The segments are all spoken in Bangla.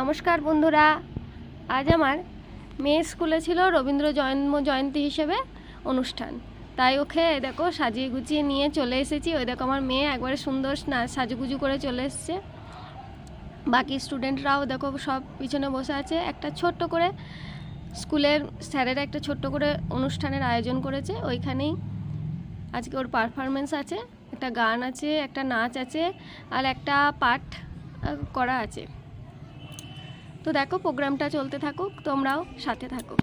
নমস্কার বন্ধুরা। আজ আমার মেয়ের স্কুলে ছিল রবীন্দ্র জন্ম জয়ন্তী হিসেবে অনুষ্ঠান। তাই ওকে দেখো সাজিয়ে গুছিয়ে নিয়ে চলে এসেছি। ওই দেখো আমার মেয়ে একবারে সুন্দর সাজুগুজু করে চলে এসেছে। বাকি স্টুডেন্টরাও দেখো সব পিছনে বসে আছে। একটা ছোট্ট করে স্কুলের স্যারেরা একটা ছোট্ট করে অনুষ্ঠানের আয়োজন করেছে। ওইখানেই আজকে ওর পারফরমেন্স আছে। একটা গান আছে, একটা নাচ আছে, আর একটা পাঠ করা আছে। তো দেখো প্রোগ্রামটা চলতে থাকুক তোমরাও সাথে থাকো।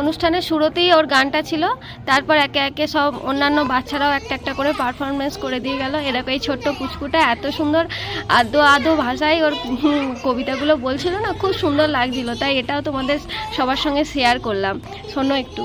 অনুষ্ঠানের শুরুতেই ওর গানটা ছিল, তারপর একে একে সব অন্যান্য বাচ্চারাও একটা একটা করে পারফরমেন্স করে দিয়ে গেল। এরকম এই ছোট্ট পুচকুটা এত সুন্দর আদো আদো ভাষায় ওর কবিতাগুলো বলছিল না, খুব সুন্দর লাগছিল। তাই এটাও তোমাদের সবার সঙ্গে শেয়ার করলাম। শোনো একটু।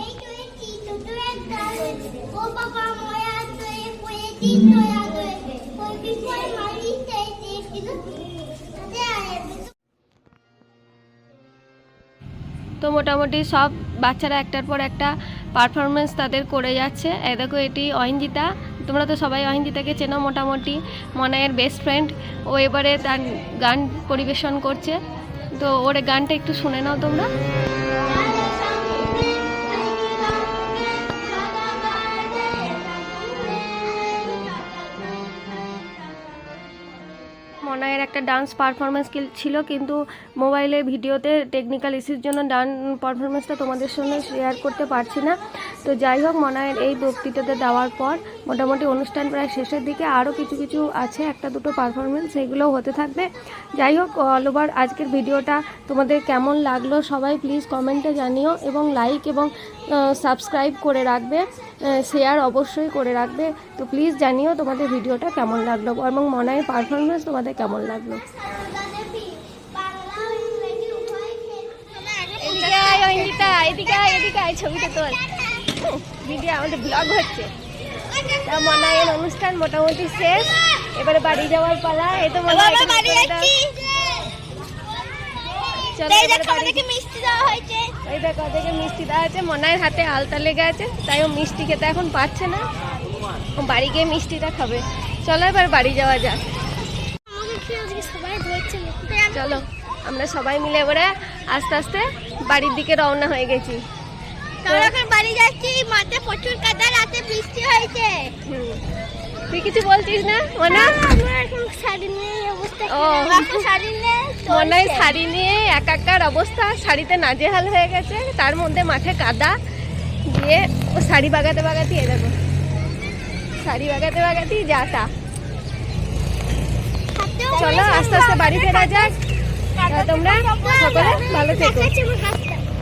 তো মোটামুটি সব বাচ্চারা একটার পর একটা পারফরমেন্স তাদের করে যাচ্ছে। দেখো এটি অহিঞ্জিতা তোমরা তো সবাই অহিঞ্জিতাকে চেনো মোটামুটি। মনায়ের বেস্ট ফ্রেন্ড ও এবারে তার গান পরিবেশন করছে। তো ওর গানটা একটু শুনে নাও তোমরা। মনায়ের একটা ডান্স পারফরমেন্স ছিল, কিন্তু মোবাইলে ভিডিওতে টেকনিক্যাল ইস্যুর জন্য ডান পারফরমেন্সটা তোমাদের সঙ্গে শেয়ার করতে পারছি না। তো যাই হোক, মনায়ের এই বক্তৃতাতে দেওয়ার পর মোটামুটি অনুষ্ঠান প্রায় শেষের দিকে আরও কিছু কিছু আছে, একটা, দুটো পারফরমেন্স সেগুলোও হতে থাকবে। যাই হোক অল ওভার আজকের ভিডিওটা তোমাদের কেমন লাগল সবাই প্লিজ কমেন্টে জানিও এবং লাইক এবং সাবস্ক্রাইব করে রাখবে শেয়ার অবশ্যই করে রাখবে। তো প্লিজ জানিও তোমাদের ভিডিওটা কেমন লাগল এবং মনায়ের পারফরমেন্স তোমাদের কেমন লাগল? এদিকে ছবিটা তোল। ভিডিও আমাদের ব্লগ হচ্ছে। তা মনায়ের অনুষ্ঠান মোটামুটি শেষ। এবারে বাড়ি যাওয়ার পালা। এই তো মনে হয় চলো এবারে মিষ্টি দেওয়া হয়েছে। ওই দেখো ওদেরকে মিষ্টি দেওয়া আছে মনায়ের হাতে আলতা লেগে আছে তাই ও মিষ্টি খেতে এখন পাচ্ছে না। ও বাড়ি গিয়ে মিষ্টিটা খাবে। চলো এবার বাড়ি যাওয়া যাক। চলো আমরা সবাই মিলে এবারে আস্তে আস্তে বাড়ির দিকে রওনা হয়ে গেছি। বাড়ি যাচ্ছি মাঠে প্রচুর কাদা রাতে বৃষ্টি হয়েছে। তুই কিছু বলছিস না মনা? এখন শাড়ি নিয়ে নিয়ে একাকার অবস্থা শাড়িতে নাজেহাল হয়ে গেছে তার মধ্যে মাঠে কাদা দিয়ে ও শাড়ি বাগাতে বাগাতে এ দেখো। শাড়ি বাগাতে বাগাতেই যাতা চলো আস্তে আস্তে বাড়ি ফেরা যাক। তোমরা সকলে ভালো থেকো।